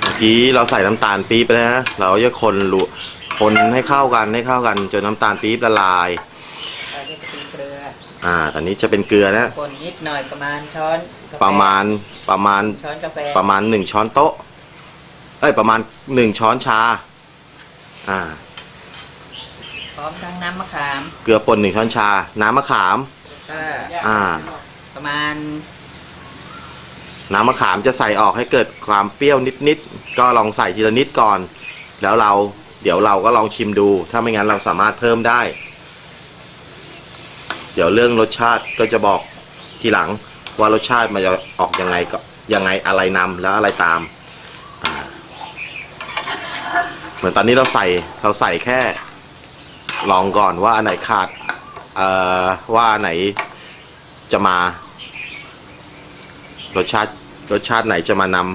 เมื่อกี้เราใส่น้ำตาลปี๊บไปแล้วนะเราจะคนรูคนให้เข้ากันให้เข้ากันจนน้ำตาลปี๊บละลาย เราจะเป็นเกลืออ่า ตอนนี้จะเป็นเกลือนะ คนนิดหน่อยประมาณช้อนกาแฟประมาณประมาณช้อนกาแฟประมาณหนึ่งช้อนโต๊ะ เอ้ยประมาณหนึ่งช้อนชา อ่า พร้อมทั้งน้ำมะขามเกลือป่นหนึ่งช้อนชา น้ำมะขาม ก็อ่า ประมาณ น้ำมะขามจะใส่ออกให้เกิดความเปรี้ยวนิดๆก็ลองใส่ทีละนิดก่อน แล้วเราเดี๋ยวเราก็ลองชิมดู ถ้าไม่งั้นเราสามารถเพิ่มได้ เดี๋ยวเรื่องรสชาติก็จะบอกทีหลังว่ารสชาติมันจะออกยังไงก็ยังไงอะไรนำแล้วอะไรตามเหมือนตอนนี้เราใส่เราใส่แค่ ลองก่อนว่าอันไหนขาดเอ่อว่าอันไหนจะมารสชาติ รสชาติไหนจะมานำ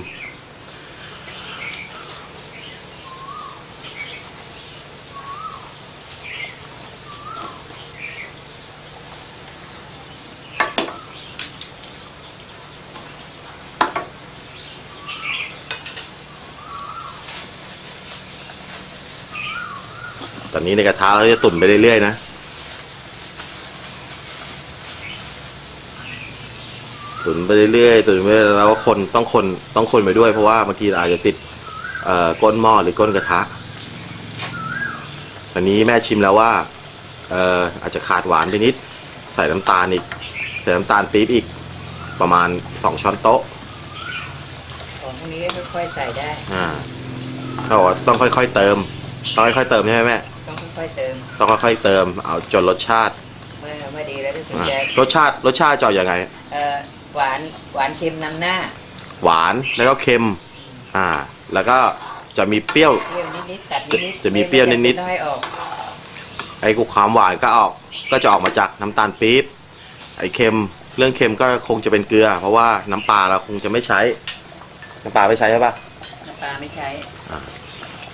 ตอนนี้ในกระทะเราจะตุ๋นไปเรื่อยๆนะ ตุ๋นไปเรื่อยๆตุ๋นไปเรื่อยๆแล้วก็คนต้องคนต้องคนไปด้วย เพราะว่าบางทีอาจจะติดเอ่อก้นหม้อหรือก้นกระทะอันนี้แม่ชิมแล้วว่าเอ่ออาจจะขาดหวานไปนิด ใส่น้ำตาลอีกใส่น้ำตาลปี๊บอีกประมาณสองช้อนโต๊ะของพวกนี้ก็ค่อยๆใส่ได้ อ่าเขาบอกว่าต้องค่อยๆเติมต้องค่อยๆเติมใช่ไหมแม่ต้องค่อยๆเติม ต้องค่อยๆเติมเอาจนรสชาติเมื่อไม่ดีแล้วก็ถึงอ่าจะรสชาติรสชาติจะออกยังไง เอ่อ หวานหวานเค็มนำหน้าหวานแล้วก็เค็ม อ่า แล้วก็จะมีเปรี้ยว เปรี้ยวนิดๆตัดนิดๆจะมีเปรี้ยวนิดๆไม่ต้องให้ออกไอ้กุความหวานก็ออกก็จะออกมาจากน้ำตาลปี๊บไอ้เค็มเรื่องเค็มก็คงจะเป็นเกลือ เพราะว่าน้ำปลาเราคงจะไม่ใช้ น้ำปลาไม่ใช้ใช่ปะน้ำปลาไม่ใช้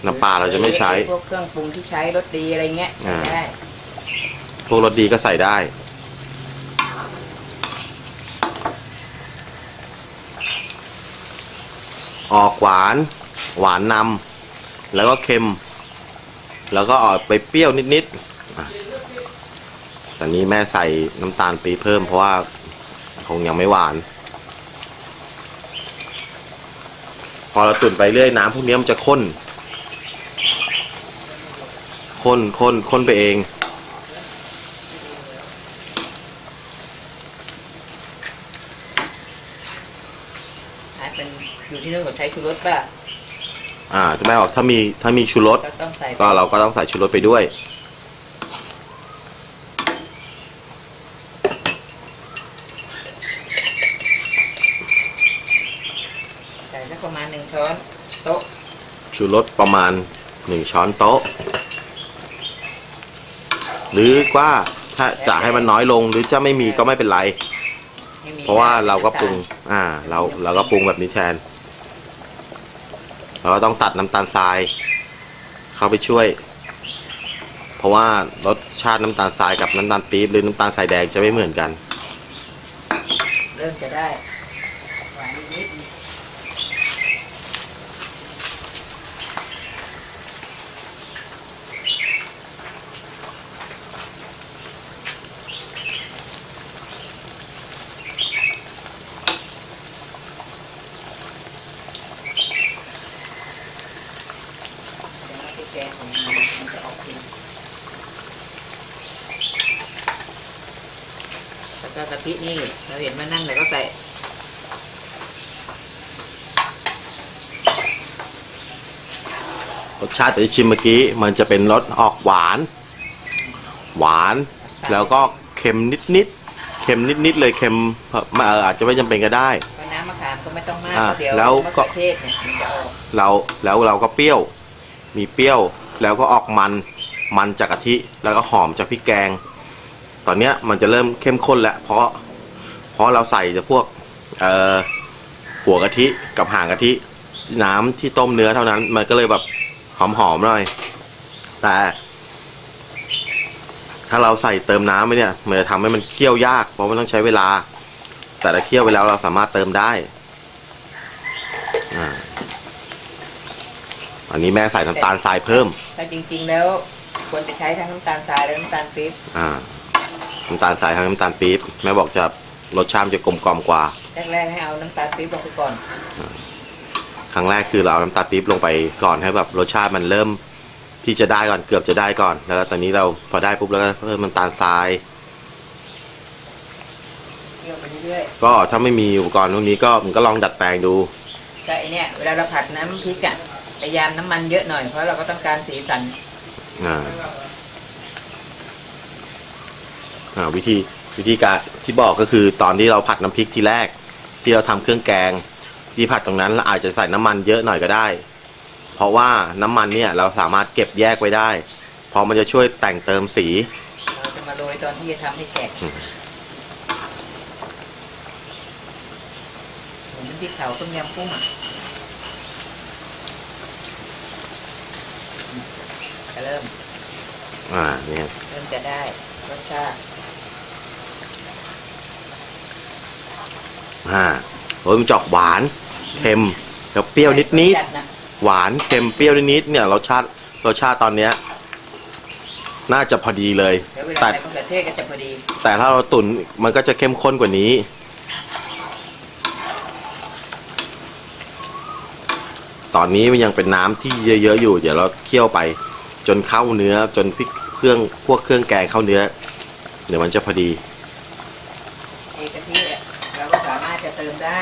น้ำปลาเราจะไม่ใช้ พวกเครื่องปรุงที่ใช้รสดีอะไรเงี้ยอ่าใส่ได้ พวกรสดีก็ใส่ได้ ออกหวาน หวานนำแล้วก็เค็ม แล้วก็ออกไปเปรี้ยวนิดๆตอนนี้แม่ใส่น้ำตาลปีเพิ่มเพราะว่าคงยังไม่หวาน พอเราตุ๋นไปเรื่อยน้ำพวกนี้มันจะข้น ข้นข้นข้นไปเอง อ่าเป็นอยู่ที่นู่นเขาใช้ชูรสป่ะอ่าแม่บอกถ้ามีถ้ามีชูรสก็ต้องใส่ก็เราก็ต้องใส่ชูรสไปด้วย ใส่สักประมาณหนึ่งช้อนโต๊ะชูรสประมาณหนึ่งช้อนโต๊ะ หรือว่าถ้าจะให้มันน้อยลงหรือจะไม่มีก็ไม่เป็นไรให้มีเพราะว่าเราก็ปรุง อ่า เราเราก็ปรุงแบบนี้แทน เราก็ต้องตัดน้ำตาลทราย เข้าไปช่วย เพราะว่ารสชาติน้ำตาลทรายกับน้ำตาลปี๊บหรือน้ำตาลทรายแดงจะไม่เหมือนกัน เริ่มจะได้หวานนิดๆ เดี๋ยวเราไปแกงของมันมันจะออกกินแล้วก็กะทินี่เราเห็นมันนั่นเราก็ใส่รสชาติที่ชิมเมื่อกี้ มันจะเป็นรสออกหวาน หวาน แล้วก็เค็มนิดๆเค็มนิดๆเลยเค็มเอ่อาจจะไม่จำเป็นก็ได้เพราะน้ำมะขามก็ไม่ต้องมากเดี๋ยวแล้วก็เทศเนี่ยเราแล้วเราก็เปรี้ยว มีเปรี้ยวแล้วก็ออกมันมันจากกะทิแล้วก็หอมจากพริกแกง ตอนเนี้ยมันจะเริ่มเข้มข้นแล้ว เพราะเพราะเราใส่จะพวกเอ่อหัวกะทิกับหางกะทิน้ำที่ต้มเนื้อเท่านั้น มันก็เลยแบบหอมๆหน่อย แต่ ถ้าเราใส่เติมน้ำไปเนี่ยมันจะทำให้มันเคี่ยวยาก เพราะมันต้องใช้เวลา แต่ถ้าเคี่ยวไปแล้วเราสามารถเติมได้อ่า อันนี้แม่ใส่น้ำตาลทรายเพิ่มถ้าจริงๆแล้ว ควรจะใช้ทั้งน้ำตาลทรายและน้ำตาลปี๊บอ่า น้ำตาลทรายทั้งน้ำตาลปี๊บแม่บอกจะรสชาติมันจะกลมกล่อมกว่า แรกๆให้เอาน้ำตาลปี๊บลงไปก่อน ครั้งแรกคือเราเอาน้ำตาลปี๊บลงไปก่อนให้แบบรสชาติมันเริ่มที่จะได้ก่อนเกือบจะได้ก่อน แล้วตอนนี้เราพอได้ปุ๊บแล้วก็เพิ่มน้ำตาลทราย เคี่ยวไปเรื่อยก็ถ้าไม่มีอุปกรณ์พวกนี้ก็มันก็ลองดัดแปลงดู ๆแต่ไอเนี่ยเวลาเราผัดน้ำพริกอะ พยายามน้ำมันเยอะหน่อยเพราะเราก็ต้องการสีสันอ่าอ่าวิธีวิธีการที่บอกก็คือตอนที่เราผัดน้ำพริกทีแรก ที่เราทำเครื่องแกง ที่ผัดตรงนั้นเราอาจจะใส่น้ำมันเยอะหน่อยก็ได้ เพราะว่าน้ำมันเนี่ยเราสามารถเก็บแยกไว้ได้เพราะมันจะช่วยแต่งเติมสี เราจะมาโรยตอนที่จะทำให้แขกอืม เหมือนน้ำพริกเผาต้มยำกุ้งอะ ก็เริ่ม อ่าเนี่ยเริ่มจะได้รสชาติอ่าโอ้ยมันจะออกหวานเค็มแล้วเปรี้ยวนิดนิดจัดนะๆหวานเค็มเปรี้ยวนิดนิดๆเนี่ยรสชาติรสชาติตอนเนี้ย น่าจะพอดีเลยเดี๋ยวเวลาแต่ใส่มะเขือเทศก็จะพอดีแต่ถ้าเราตุ๋นมันก็จะเข้มข้นกว่านี้ ตอนนี้มันยังเป็นน้ำที่เยอะๆอยู่ เดี๋ยวเราเคี่ยวไป จนเข้าเนื้อจนพริกเครื่องพวกเครื่องแกงเข้าเนื้อ เดี๋ยวมันจะพอดี เอกะทิเนี่ยเราก็สามารถจะเติมได้